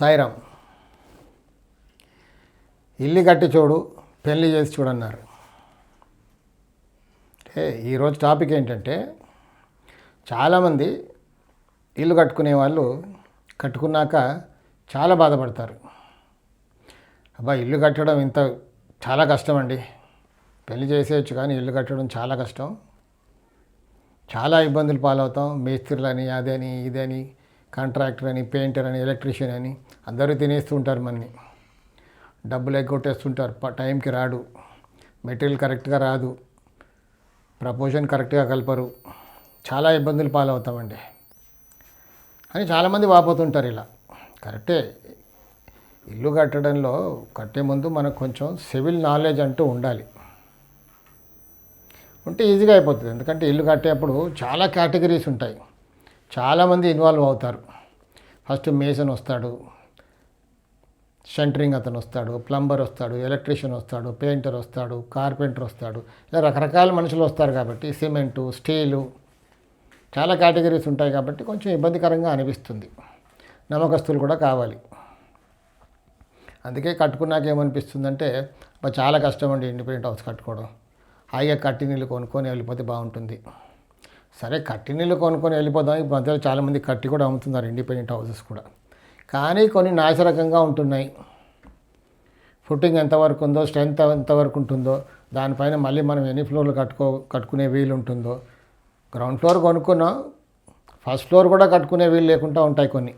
సాయిరామ్ ఇల్లు కట్టి చూడు పెళ్ళి చేసి చూడన్నారు. అంటే ఈరోజు టాపిక్ ఏంటంటే చాలామంది ఇల్లు కట్టుకునే వాళ్ళు కట్టుకున్నాక చాలా బాధపడతారు. అబ్బా ఇల్లు కట్టడం ఇంత చాలా కష్టం అండి పెళ్ళి చేసేయచ్చు కానీ ఇల్లు కట్టడం చాలా కష్టం. చాలా ఇబ్బందులు పాలవుతాం. మేస్త్రులని అదని ఇదని కాంట్రాక్టర్ అని పెయింటర్ అని ఎలక్ట్రీషియన్ అని అందరూ తినేస్తూ ఉంటారు డబ్బులు ఎగ్గొట్టేస్తుంటారు. టైంకి రాడు. మెటీరియల్ కరెక్ట్గా రాదు. ప్రపోజన్ కరెక్ట్గా కలపరు. చాలా ఇబ్బందులు పాలవుతామండి. అని చాలామంది వాపోతుంటారు ఇలా. కరెక్టే. ఇల్లు కట్టడంలో కట్టే ముందు మనకు కొంచెం సివిల్ నాలెడ్జ్ అంటూ ఉండాలి. ఉంటే ఈజీగా అయిపోతుంది. ఎందుకంటే ఇల్లు కట్టేప్పుడు చాలా కేటగిరీస్ ఉంటాయి. చాలామంది ఇన్వాల్వ్ అవుతారు. ఫస్ట్ మేసన్ వస్తాడు షంటరింగ్ అతను వస్తాడు ప్లంబర్ వస్తాడు ఎలక్ట్రీషియన్ వస్తాడు పెయింటర్ వస్తాడు కార్పెంటర్ వస్తాడు. ఇలా రకరకాల మనుషులు వస్తారు కాబట్టి సిమెంటు స్టీలు చాలా కేటగిరీస్ ఉంటాయి కాబట్టి కొంచెం ఇబ్బందికరంగా అనిపిస్తుంది. నమ్మకస్తులు కూడా కావాలి. అందుకే కట్టుకున్నాక ఏమనిపిస్తుందంటే చాలా కష్టం అండి ఇండిపెండెంట్ హౌస్ కట్టుకోవడం. హాయిగా కట్టి నీళ్ళు కొనుక్కొని వెళ్ళిపోతే బాగుంటుంది. సరే కట్టి నీళ్ళు కొనుక్కొని వెళ్ళిపోదాం. ఈ మధ్యలో చాలామంది కట్టి కూడా అమ్ముతున్నారు ఇండిపెండెంట్ హౌసెస్ కూడా. కానీ కొన్ని నాశరకంగా ఉంటున్నాయి. ఫుట్టింగ్ ఎంతవరకు ఉందో స్ట్రెంత్ ఎంతవరకు ఉంటుందో దానిపైన మళ్ళీ మనం ఎన్ని ఫ్లోర్లు కట్టుకో కట్టుకునే వీలు ఉంటుందో. గ్రౌండ్ ఫ్లోర్ కొనుక్కున్నాం ఫస్ట్ ఫ్లోర్ కూడా కట్టుకునే వీలు లేకుండా ఉంటాయి కొన్ని.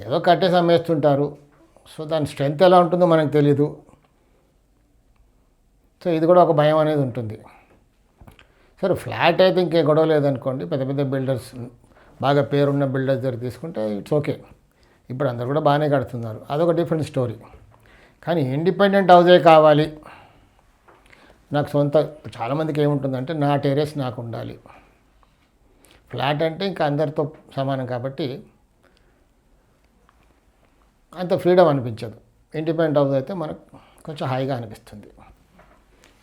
ఏదో కట్టేసి అమ్మేస్తుంటారు. సో దాని స్ట్రెంత్ ఎలా ఉంటుందో మనకు తెలీదు. సో ఇది కూడా ఒక భయం అనేది ఉంటుంది. సరే ఫ్లాట్ అయితే ఇంకే గొడవ లేదనుకోండి పెద్ద పెద్ద బిల్డర్స్ బాగా పేరున్న బిల్డర్స్ దగ్గర తీసుకుంటే ఇట్స్ ఓకే ఇప్పుడు అందరు కూడా బాగానే కడుతున్నారు. అదొక డిఫరెంట్ స్టోరీ కానీ ఇండిపెండెంట్ హౌజే కావాలి? నాకు సొంత చాలామందికి ఏముంటుందంటే నా టెరెస్ నాకు ఉండాలి. ఫ్లాట్ అంటే ఇంకా అందరితో సమానం కాబట్టి అంత ఫ్రీడమ్ అనిపించదు. ఇండిపెండెంట్ హౌస్ అయితే మనకు కొంచెం హాయిగా అనిపిస్తుంది.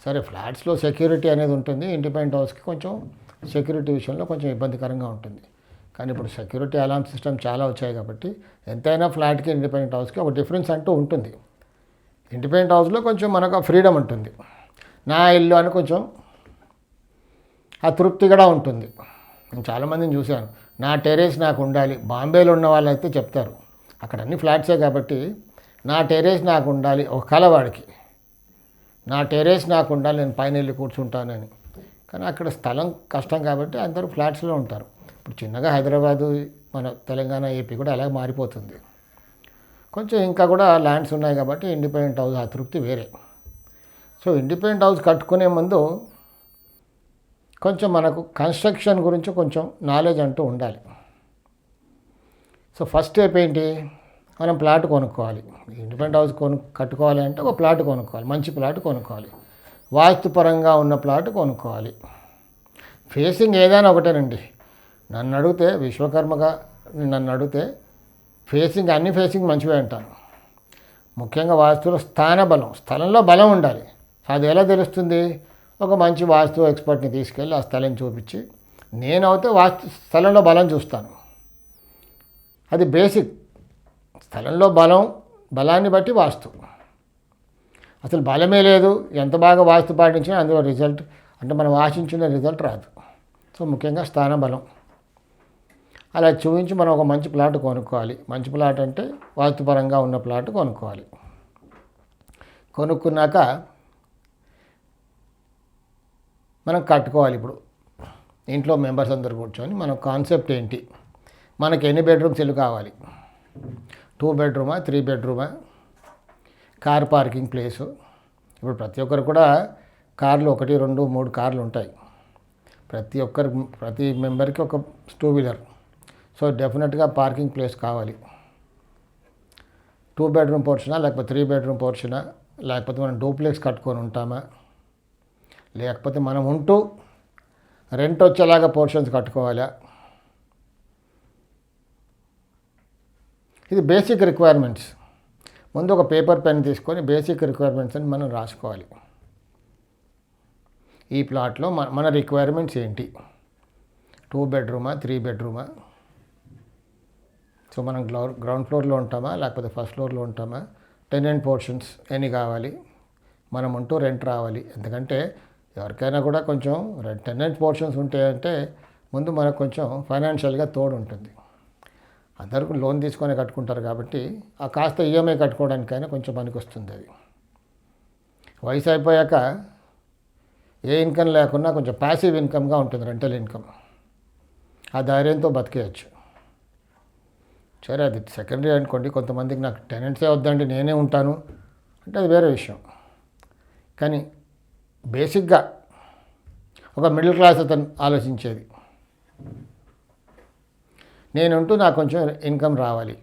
సరే ఫ్లాట్స్లో సెక్యూరిటీ అనేది ఉంటుంది. ఇండిపెండెంట్ హౌస్కి కొంచెం సెక్యూరిటీ విషయంలో కొంచెం ఇబ్బందికరంగా ఉంటుంది. కానీ ఇప్పుడు సెక్యూరిటీ అలార్మ్ సిస్టమ్ చాలా వచ్చాయి కాబట్టి ఎంతైనా ఫ్లాట్కి ఇండిపెండెంట్ హౌస్కి ఒక డిఫరెన్స్ అంటూ ఉంటుంది. ఇండిపెండెంట్ హౌస్లో కొంచెం మనకు ఫ్రీడమ్ ఉంటుంది. నా ఇల్లు అని కొంచెం అతృప్తి కూడా ఉంటుంది. నేను చాలామందిని చూశాను. నా టెరేస్ నాకు ఉండాలి. బాంబేలో ఉన్న వాళ్ళైతే చెప్తారు. అక్కడ అన్ని ఫ్లాట్సే కాబట్టి నా టెరేస్ నాకు ఉండాలి. ఒక కలవాడికి. నా టెరేస్ నాకు ఉండాలి నేను పైన వెళ్ళి కూర్చుంటానని. కానీ అక్కడ స్థలం కష్టం కాబట్టి అందరూ ఫ్లాట్స్లో ఉంటారు. ఇప్పుడు చిన్నగా హైదరాబాదు మన తెలంగాణ ఏపీ కూడా అలాగే మారిపోతుంది. కొంచెం ఇంకా కూడా ల్యాండ్స్ ఉన్నాయి కాబట్టి ఇండిపెండెంట్ హౌస్ అతృప్తి వేరే. సో ఇండిపెండెంట్ హౌస్ కట్టుకునే ముందు కొంచెం మనకు కన్స్ట్రక్షన్ గురించి కొంచెం నాలెడ్జ్ అంటూ ఉండాలి. సో ఫస్ట్ స్టెప్ ఏంటి? మనం ప్లాట్ కొనుక్కోవాలి. ఇండిపెండెంట్ హౌస్ కొను కట్టుకోవాలి అంటే ఒక ప్లాట్ కొనుక్కోవాలి. మంచి ప్లాట్ కొనుక్కోవాలి. వాస్తుపరంగా ఉన్న ప్లాట్ కొనుక్కోవాలి. ఫేసింగ్ ఏదైనా ఒకటేనండి. నన్ను అడిగితే విశ్వకర్మగా నన్ను అడిగితే ఫేసింగ్ అన్ని ఫేసింగ్ మంచివే అంటాను ముఖ్యంగా వాస్తులో స్థాన బలం స్థలంలో బలం ఉండాలి. అది ఎలా తెలుస్తుంది? ఒక మంచి వాస్తు ఎక్స్పర్ట్ని తీసుకెళ్ళి ఆ స్థలం చూపించి నేనైతే వాస్తు స్థలంలో బలం చూస్తాను. అది బేసిక్ స్థలంలో బలం బలాన్ని బట్టి వాస్తు. అసలు బలమే లేదు ఎంత బాగా వాస్తు పాటించినా అందులో రిజల్ట్ అంటే మనం ఆశించిన రిజల్ట్ రాదు. సో ముఖ్యంగా స్థాన బలం. అలా చూపించి మనం ఒక మంచి ప్లాట్ కొనుక్కోవాలి. మంచి ప్లాట్ అంటే వాస్తుపరంగా ఉన్న ప్లాట్ కొనుక్కోవాలి. కొనుక్కున్నాక మనం కట్టుకోవాలి ఇప్పుడు. ఇంట్లో మెంబర్స్ అందరు కూర్చొని మన కాన్సెప్ట్ ఏంటి? మనకి ఎన్ని బెడ్రూమ్స్ ఇల్లు కావాలి? టూ బెడ్రూమా త్రీ బెడ్రూమా? Car parking place. ఇప్పుడు ప్రతి ఒక్కరు కూడా కార్లు ఒకటి రెండు మూడు కార్లు ఉంటాయి. ప్రతి ఒక్కరి ప్రతి మెంబర్కి ఒక టూ వీలర్. సో డెఫినెట్గా పార్కింగ్ ప్లేస్ కావాలి. టూ బెడ్రూమ్ పోర్షనా లేకపోతే త్రీ బెడ్రూమ్ పోర్షనా లేకపోతే మనం డూప్లెక్స్ కట్టుకొని ఉంటామా? లేకపోతే మనం ఉంటూ రెంట్ వచ్చేలాగా పోర్షన్స్ కట్టుకోవాలా? ఇది బేసిక్ రిక్వైర్మెంట్స్ ముందు ఒక పేపర్ పెన్ తీసుకొని బేసిక్ రిక్వైర్మెంట్స్ అని మనం రాసుకోవాలి. ఈ ప్లాట్లో మన మన రిక్వైర్మెంట్స్ ఏంటి? టూ బెడ్రూమా త్రీ బెడ్రూమా సో మనం గ్రౌ గ్రౌండ్ ఫ్లోర్లో ఉంటామా? లేకపోతే ఫస్ట్ ఫ్లోర్లో ఉంటామా? టెనెంట్ పోర్షన్స్ ఎన్ని కావాలి? మనం ఉంటూ రెంట్ రావాలి. ఎందుకంటే ఎవరికైనా కూడా కొంచెం టెనెంట్ పోర్షన్స్ ఉంటాయంటే ముందు మనకు కొంచెం ఫైనాన్షియల్గా తోడు ఉంటుంది అందరికీ లోన్ తీసుకొని కట్టుకుంటారు కాబట్టి ఆ కాస్త ఈఎంఐ కట్టుకోవడానికైనా కొంచెం పనికి వస్తుంది అది. వయసు అయిపోయాక ఏ ఇన్కమ్ లేకున్నా కొంచెం ప్యాసివ్ ఇన్కమ్గా ఉంటుంది రెంటల్ ఇన్కమ్ ఆ ధైర్యంతో బతికేయచ్చు. సరే అది సెకండరీ అనుకోండి కొంతమందికి నాకు టెనెంట్సే వద్దండి నేనే ఉంటాను. అంటే అది వేరే విషయం. కానీ బేసిక్గా ఒక మిడిల్ క్లాస్ అతను ఆలోచించేది. నేనుంటూ నాకు కొంచెం ఇన్కమ్ రావాలి.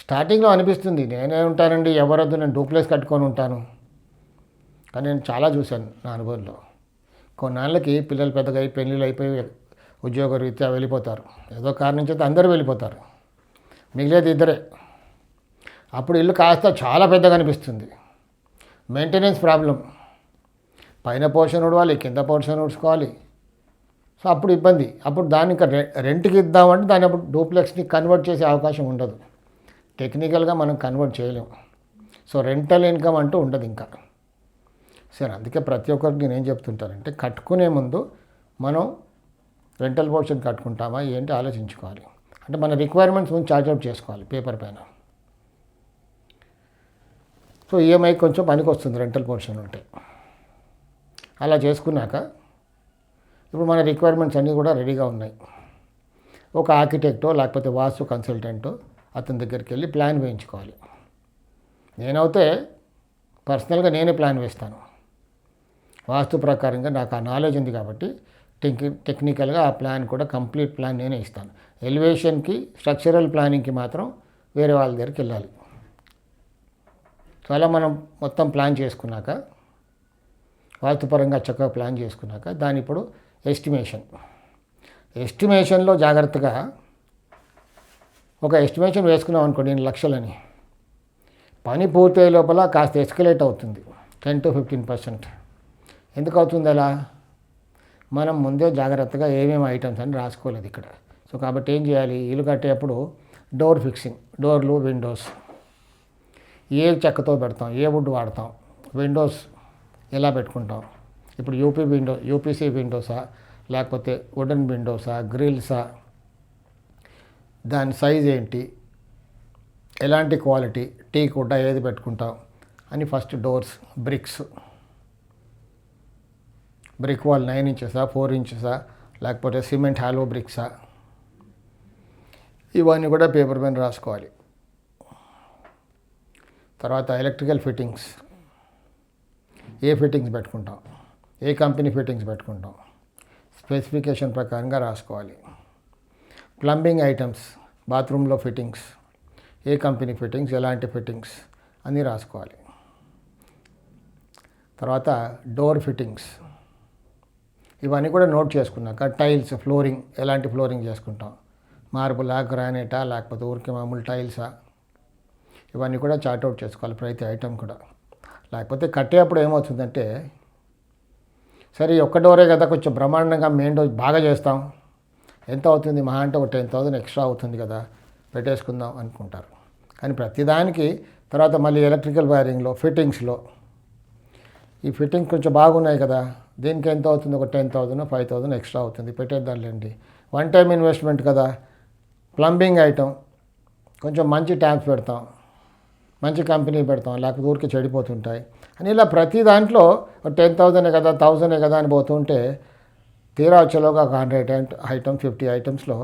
స్టార్టింగ్లో అనిపిస్తుంది నేనే ఉంటానండి ఎవరొద్దు నేను డూప్లెస్ కట్టుకొని ఉంటాను. కానీ నేను చాలా చూశాను నా అనుభవంలో. కొన్నాళ్ళకి పిల్లలు పెద్దగా అయి పెళ్ళిళ్ళు అయిపోయి ఉద్యోగ రీత్యా వెళ్ళిపోతారు. ఏదో కారణం చేత అందరూ వెళ్ళిపోతారు. మిగిలేదు ఇద్దరే. అప్పుడు ఇల్లు కాస్త చాలా పెద్దగా అనిపిస్తుంది. మెయింటెనెన్స్ ప్రాబ్లం పైన పోర్షన్ ఉడవాలి కింద పోర్షన్ ఉడుచుకోవాలి సో అప్పుడు ఇబ్బంది. అప్పుడు దాని ఇంకా రెంట్కి ఇద్దామంటే దాన్ని అప్పుడు డూప్లెక్స్ని కన్వర్ట్ చేసే అవకాశం ఉండదు. టెక్నికల్గా మనం కన్వర్ట్ చేయలేము సో రెంటల్ ఇన్కమ్ అంటూ ఉండదు ఇంకా. సరే అందుకే ప్రతి ఒక్కరికి నేను ఏం చెప్తుంటానంటే కట్టుకునే ముందు మనం రెంటల్ పోర్షన్ కట్టుకుంటామా? ఏంటి ఆలోచించుకోవాలి. అంటే మన రిక్వైర్మెంట్స్ ముందు చార్ట్అవుట్ చేసుకోవాలి పేపర్ పైన. సో ఈఎంఐ కొంచెం పనికి వస్తుంది రెంటల్ పోర్షన్ ఉంటే. అలా చేసుకున్నాక ఇప్పుడు మన రిక్వైర్మెంట్స్ అన్నీ కూడా రెడీగా ఉన్నాయి. ఒక ఆర్కిటెక్టో లేకపోతే వాస్తు కన్సల్టెంటో అతని దగ్గరికి వెళ్ళి ప్లాన్ వేయించుకోవాలి. నేనైతే పర్సనల్గా నేనే ప్లాన్ వేస్తాను. వాస్తు ప్రకారంగా నాకు ఆ నాలెడ్జ్ ఉంది కాబట్టి టెక్ టెక్నికల్గా ఆ ప్లాన్ కూడా కంప్లీట్ ప్లాన్ నేనే ఇస్తాను. ఎలివేషన్కి స్ట్రక్చరల్ ప్లానింగ్కి మాత్రం వేరే వాళ్ళ దగ్గరికి వెళ్ళాలి. సో అలా మనం మొత్తం ప్లాన్ చేసుకున్నాక వాస్తుపరంగా చక్కగా ప్లాన్ చేసుకున్నాక దాని ఇప్పుడు ఎస్టిమేషన్. ఎస్టిమేషన్లో జాగ్రత్తగా ఒక ఎస్టిమేషన్ వేసుకున్నాం అనుకోండి నేను లక్షలని. పని పూర్తయ్యే లోపల కాస్త ఎస్కలేట్ అవుతుంది. Ten to fifteen percent. ఎందుకు అవుతుంది అలా? మనం ముందే జాగ్రత్తగా ఏమేమి ఐటమ్స్ అని రాసుకోలేదు ఇక్కడ. సో కాబట్టి ఏం చేయాలి? ఇల్లు కట్టేటప్పుడు డోర్ ఫిక్సింగ్ డోర్లు విండోస్. ఏ చెక్కతో పెడతాం? ఏ వుడ్ వాడతాం? విండోస్ ఎలా పెట్టుకుంటాం? ఇప్పుడు యూపీ విండో యూపీసీ విండోసా? లేకపోతే వుడెన్ విండోసా? గ్రిల్సా? దాని సైజ్ ఏంటి? ఎలాంటి క్వాలిటీ? టీ కుడ్డ ఏది పెట్టుకుంటాం అని first doors bricks. Brick wall nine ఇంచెసా? Four ఇంచెసా? లేకపోతే సిమెంట్ హాలో బ్రిక్సా? ఇవన్నీ కూడా పేపర్ పైన రాసుకోవాలి. తర్వాత ఎలక్ట్రికల్ ఫిట్టింగ్స్. ఏ ఫిట్టింగ్స్ పెట్టుకుంటాం ఏ కంపెనీ ఫిట్టింగ్స్ పెట్టుకుంటాం? స్పెసిఫికేషన్ ప్రకారంగా రాసుకోవాలి. ప్లంబింగ్ ఐటమ్స్ బాత్రూంలో ఫిట్టింగ్స్ ఏ కంపెనీ ఫిట్టింగ్స్ ఎలాంటి ఫిట్టింగ్స్ అన్నీ రాసుకోవాలి. తర్వాత డోర్ ఫిట్టింగ్స్. ఇవన్నీ కూడా నోట్ చేసుకున్నాక టైల్స్ ఫ్లోరింగ్ ఎలాంటి ఫ్లోరింగ్ చేసుకుంటాం? మార్బులా గ్రానైటా లేకపోతే ఊరికి మామూలు టైల్సా? ఇవన్నీ కూడా చార్ట్అవుట్ చేసుకోవాలి ప్రతి ఐటెం కూడా. లేకపోతే కట్టేటప్పుడు ఏమవుతుందంటే సరే ఒక్క డోరే కదా కొంచెం బ్రహ్మాండంగా మెయిన్ డోర్ బాగా చేస్తాం. ఎంత అవుతుంది మహా అంటే ఒక టెన్ థౌసండ్ ఎక్స్ట్రా అవుతుంది కదా పెట్టేసుకుందాం అనుకుంటారు. కానీ ప్రతిదానికి తర్వాత మళ్ళీ ఎలక్ట్రికల్ వైరింగ్లో ఫిట్టింగ్స్లో ఈ ఫిట్టింగ్ కొంచెం బాగున్నాయి కదా దీనికి ఎంత అవుతుంది? ఒక ten thousand five thousand extra అవుతుంది. పెట్టేద్దాంలేండి. వన్ టైం ఇన్వెస్ట్మెంట్ కదా ప్లంబింగ్ ఐటమ్ కొంచెం మంచి ట్యాప్స్ పెడతాం మంచి కంపెనీ పెడతాం లేకపోతే ఊరికి చెడిపోతుంటాయి. అని ఇలా ప్రతి దాంట్లో టెన్ థౌసండే కదా థౌసండే కదా అని పోతుంటే తీరా వచ్చేలోగా ఒక హండ్రెడ్ ఐటమ్ ఫిఫ్టీ ఐటమ్స్లో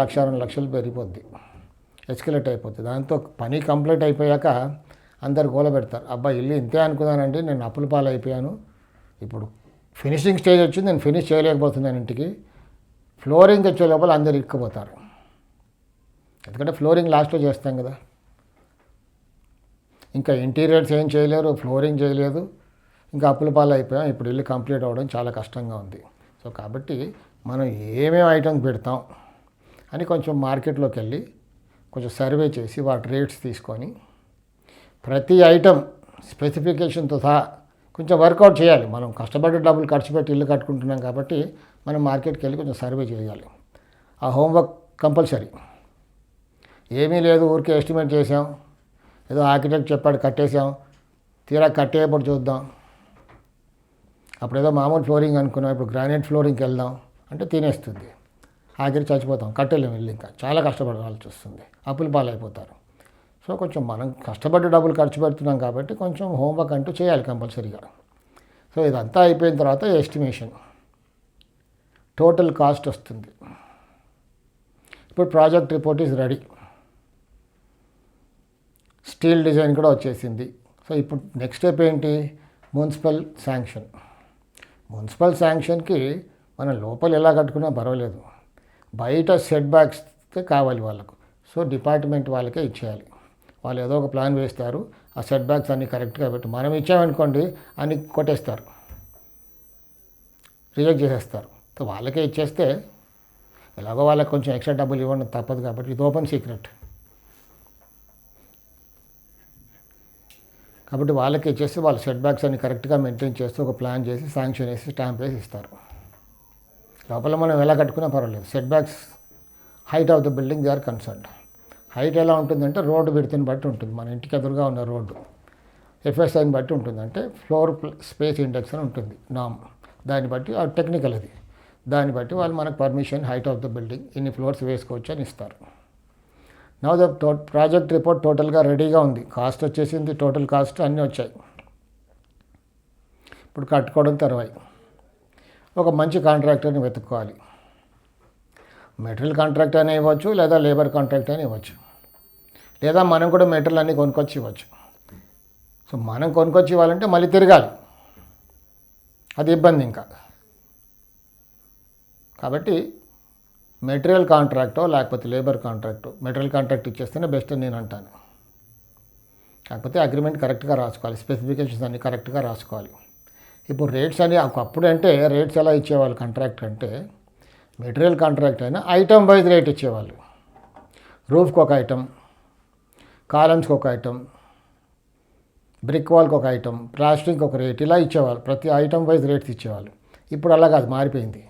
లక్ష రెండు లక్షలు పెరిగిపోద్ది. ఎస్కలేట్ అయిపోతుంది దాంతో పని కంప్లీట్ అయిపోయాక అందరు గోల పెడతారు. అబ్బా ఇల్లు ఇంతే అనుకున్నానండి నేను అప్పుల పాలైపోయాను. ఇప్పుడు ఫినిషింగ్ స్టేజ్ వచ్చింది నేను ఫినిష్ చేయలేకపోతున్నాను ఇంటికి. ఫ్లోరింగ్ వచ్చే లోపల అందరు ఇక్కుపోతారు ఎందుకంటే ఫ్లోరింగ్ లాస్ట్లో చేస్తాం కదా. ఇంకా ఇంటీరియర్స్ ఏం చేయలేరు ఫ్లోరింగ్ చేయలేదు. ఇంకా అప్పుల పాలు అయిపోయాం ఇప్పుడు ఇల్లు కంప్లీట్ అవ్వడం చాలా కష్టంగా ఉంది. సో కాబట్టి మనం ఏమేమి ఐటమ్స్ పెడతాం అని కొంచెం మార్కెట్లోకి వెళ్ళి కొంచెం సర్వే చేసి వాటి రేట్స్ తీసుకొని ప్రతి ఐటమ్ స్పెసిఫికేషన్తో సహా కొంచెం వర్కౌట్ చేయాలి. మనం కష్టపడి డబ్బులు ఖర్చు పెట్టి ఇల్లు కట్టుకుంటున్నాం కాబట్టి మనం మార్కెట్కి వెళ్ళి కొంచెం సర్వే చేయాలి. ఆ హోంవర్క్ కంపల్సరీ. ఏమీ లేదు ఊరికే ఎస్టిమేట్ చేసాం ఏదో ఆర్కిటెక్ట్ చెప్పాడు కట్టేసాం తీరా కట్టేయప్పుడు చూద్దాం. అప్పుడు ఏదో మామూలు ఫ్లోరింగ్ అనుకున్నాం ఇప్పుడు గ్రానైట్ ఫ్లోరింగ్కి వెళ్దాం అంటే తినేస్తుంది. ఆఖరి చచ్చిపోతాం కట్టలేము వెళ్ళి ఇంకా. చాలా కష్టపడాల్సి వస్తుంది. అప్పులు పాలైపోతారు. సో కొంచెం మనం కష్టపడి డబ్బులు ఖర్చు పెడుతున్నాం కాబట్టి కొంచెం హోంవర్క్ అంటూ చేయాలి కంపల్సరీగా. సో ఇదంతా అయిపోయిన తర్వాత ఎస్టిమేషన్. టోటల్ కాస్ట్ వస్తుంది. ఇప్పుడు project report is ready. Steel design కూడా వచ్చేసింది. సో ఇప్పుడు నెక్స్ట్ స్టెప్ ఏంటి? Municipal sanction. మున్సిపల్ శాంక్షన్కి మనం లోపల ఎలా కట్టుకున్నా పర్వాలేదు. బయట సెట్ బ్యాక్స్ కావాలి వాళ్ళకు. సో డిపార్ట్మెంట్ వాళ్ళకే ఇచ్చేయాలి. వాళ్ళు ఏదో ఒక ప్లాన్ వేస్తారు. ఆ సెట్ బ్యాక్స్ అన్ని కరెక్ట్గా పెట్టి. మనం ఇచ్చామనుకోండి అన్ని కొట్టేస్తారు. రిజెక్ట్ చేసేస్తారు. సో వాళ్ళకే ఇచ్చేస్తే ఎలాగో వాళ్ళకి కొంచెం ఎక్స్ట్రా డబ్బులు ఇవ్వడం తప్పదు కాబట్టి ఇది ఓపెన్ సీక్రెట్. కాబట్టి వాళ్ళకి చేస్తే వాళ్ళ సెట్ బ్యాక్స్ అన్ని కరెక్ట్గా మెయింటైన్ చేస్తూ ఒక ప్లాన్ చేసి శాంక్షన్ వేసి స్టాంప్ వేసి ఇస్తారు. లోపల మనం ఎలా కట్టుకున్నా పర్వాలేదు. Setbacks height of the building they are concern height ఎలా ఉంటుందంటే రోడ్డు విడతని బట్టి ఉంటుంది. మన ఇంటికి ఎదురుగా ఉన్న రోడ్డు ఎఫ్ఎస్ఐని బట్టి ఉంటుంది. అంటే ఫ్లోర్ స్పేస్ ఇండెక్స్ అని ఉంటుంది. నామ్ దాన్ని బట్టి ఆ టెక్నికల్ అది. దాన్ని బట్టి వాళ్ళు మనకు permission height of the building ఇన్ని ఫ్లోర్స్ వేసుకోవచ్చు అని ఇస్తారు. Now the to project report టోటల్గా రెడీగా ఉంది. కాస్ట్ వచ్చేసింది టోటల్ కాస్ట్ అన్నీ వచ్చాయి. ఇప్పుడు కట్టుకోవడం తర్వాయి. ఒక మంచి కాంట్రాక్టర్ని వెతుక్కోవాలి. మెటీరియల్ కాంట్రాక్ట్ అని ఇవ్వచ్చు లేదా లేబర్ కాంట్రాక్ట్ అని ఇవ్వచ్చు. లేదా మనం కూడా మెటీరియల్ అన్నీ కొనుక్కొచ్చి ఇవ్వచ్చు. సో మనం కొనుక్కొచ్చి ఇవ్వాలంటే మళ్ళీ తిరగాలి. అది ఇబ్బంది ఇంకా. కాబట్టి మెటీరియల్ కాంట్రాక్టో లేకపోతే లేబర్ కాంట్రాక్టో? మెటీరియల్ కాంట్రాక్ట్ ఇచ్చేస్తేనే బెస్ట్ అని నేను అంటాను. కాకపోతే అగ్రిమెంట్ కరెక్ట్గా రాసుకోవాలి. స్పెసిఫికేషన్స్ అన్ని కరెక్ట్గా రాసుకోవాలి. ఇప్పుడు రేట్స్ అని ఒకప్పుడు అంటే రేట్స్ ఎలా ఇచ్చేవాళ్ళు కాంట్రాక్ట్ అంటే మెటీరియల్ కాంట్రాక్ట్ అయినా ఐటమ్ వైజ్ రేట్ ఇచ్చేవాళ్ళు. రూఫ్కి ఒక ఐటమ్ కాలమ్స్కి ఒక ఐటమ్ బ్రిక్ వాల్కి ఒక ఐటమ్ ప్లాస్టిక్ ఒక రేట్ ఇలా ఇచ్చేవాళ్ళు. ప్రతి ఐటమ్ వైజ్ రేట్స్ ఇచ్చేవాళ్ళు. ఇప్పుడు అలా కాదు మారిపోయింది.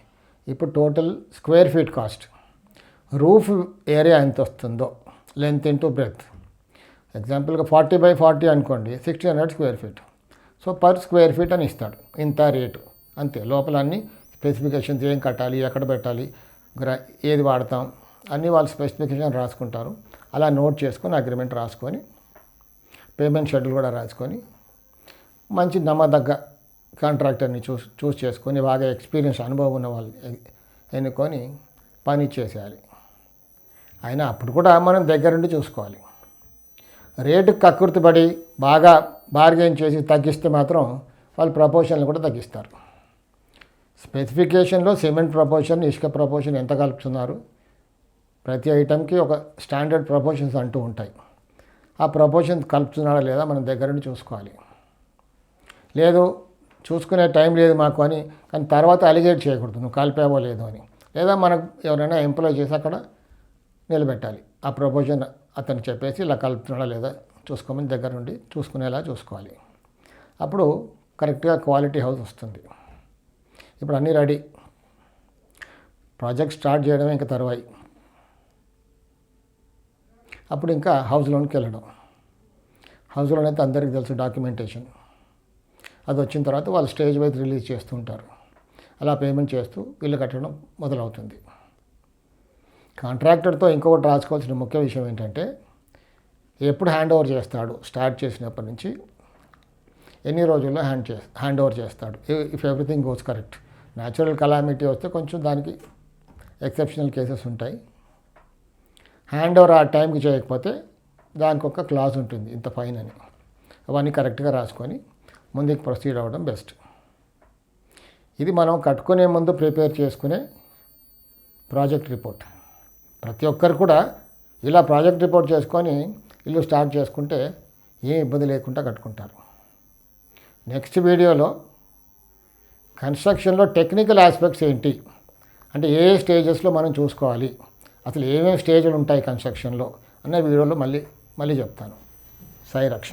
ఇప్పుడు total square feet cost roof area ఎంత వస్తుందో? లెంత్ ఇంటూ బ్రెత్ ఎగ్జాంపుల్గా ఫార్టీ బై ఫార్టీ అనుకోండి sixty hundred square feet so per square feet అని ఇస్తాడు. ఇంత రేటు అంతే. లోపల అన్ని స్పెసిఫికేషన్స్ ఏం కట్టాలి ఎక్కడ పెట్టాలి గ్రా ఏది వాడతాం అన్నీ వాళ్ళు స్పెసిఫికేషన్ రాసుకుంటారు. అలా నోట్ చేసుకొని అగ్రిమెంట్ రాసుకొని పేమెంట్ షెడ్యూల్ కూడా రాసుకొని మంచి నమ్మదగ్గ కాంట్రాక్టర్ని చూస్ చూస్ చేసుకొని బాగా ఎక్స్పీరియన్స్ అనుభవం ఉన్న వాళ్ళు ఎన్నుకొని పని చేసేయాలి. అయినా అప్పుడు కూడా మనం దగ్గరుండి చూసుకోవాలి. రేటు కక్కుర్తిపడి బాగా బార్గెన్ చేసి తగ్గిస్తే మాత్రం వాళ్ళు ప్రపోర్షన్లు కూడా తగ్గిస్తారు. స్పెసిఫికేషన్లో సిమెంట్ ప్రపోర్షన్ ఇసుక ప్రపోర్షన్ ఎంత కలుపుతున్నారు? ప్రతి ఐటెంకి ఒక స్టాండర్డ్ ప్రపోర్షన్స్ అంటూ ఉంటాయి. ఆ ప్రపోర్షన్స్ కలుపుతున్నాడా లేదా మనం దగ్గరుండి చూసుకోవాలి. లేదు చూసుకునే టైం లేదు మాకు అని కానీ తర్వాత అలిగేట్ చేయకూడదు నువ్వు కలిపావో లేదో అని. లేదా మనకు ఎవరైనా ఎంప్లాయ్ చేసి అక్కడ నిలబెట్టాలి. ఆ ప్రపోజన్ అతను చెప్పేసి ఇలా కలుపుతున్నాడా లేదా చూసుకోమని దగ్గర నుండి చూసుకునేలా చూసుకోవాలి. అప్పుడు కరెక్ట్గా క్వాలిటీ హౌస్ వస్తుంది. ఇప్పుడు అన్నీ రెడీ. ప్రాజెక్ట్ స్టార్ట్ చేయడమే ఇంకా తర్వాయి. అప్పుడు ఇంకా హౌస్ లోన్కి వెళ్ళడం. హౌస్ లోన్ అయితే అందరికీ తెలుసు డాక్యుమెంటేషన్. అది వచ్చిన తర్వాత వాళ్ళు స్టేజ్ వైజ్ రిలీజ్ చేస్తుంటారు. అలా పేమెంట్ చేస్తూ ఇల్లు కట్టడం మొదలవుతుంది. కాంట్రాక్టర్తో ఇంకొకటి రాసుకోవాల్సిన ముఖ్య విషయం ఏంటంటే ఎప్పుడు హ్యాండ్ ఓవర్ చేస్తాడు స్టార్ట్ చేసినప్పటి నుంచి ఎన్ని రోజుల్లో హ్యాండ్ చే హ్యాండ్ ఓవర్ చేస్తాడు. If everything goes correct. Natural calamity వస్తే కొంచెం దానికి ఎక్సెప్షనల్ కేసెస్ ఉంటాయి. హ్యాండ్ ఓవర్ ఆ టైంకి చేయకపోతే దానికి ఒక క్లాజ్ ఉంటుంది ఇంత ఫైన్ అని. అవన్నీ కరెక్ట్గా రాసుకొని ముందుకు ప్రొసీడ్ అవ్వడం బెస్ట్. ఇది మనం కట్టుకునే ముందు ప్రిపేర్ చేసుకునే ప్రాజెక్ట్ రిపోర్ట్. ప్రతి ఒక్కరు కూడా ఇలా ప్రాజెక్ట్ రిపోర్ట్ చేసుకొని ఇల్లు స్టార్ట్ చేసుకుంటే ఏ ఇబ్బంది లేకుండా కట్టుకుంటారు. నెక్స్ట్ వీడియోలో కన్స్ట్రక్షన్లో టెక్నికల్ ఆస్పెక్ట్స్ ఏంటి? అంటే ఏ ఏ స్టేజెస్లో మనం చూసుకోవాలి? అసలు ఏమేమి స్టేజ్లు ఉంటాయి కన్స్ట్రక్షన్లో? అనే వీడియోలో మళ్ళీ మళ్ళీ చెప్తాను. సాయి రక్ష.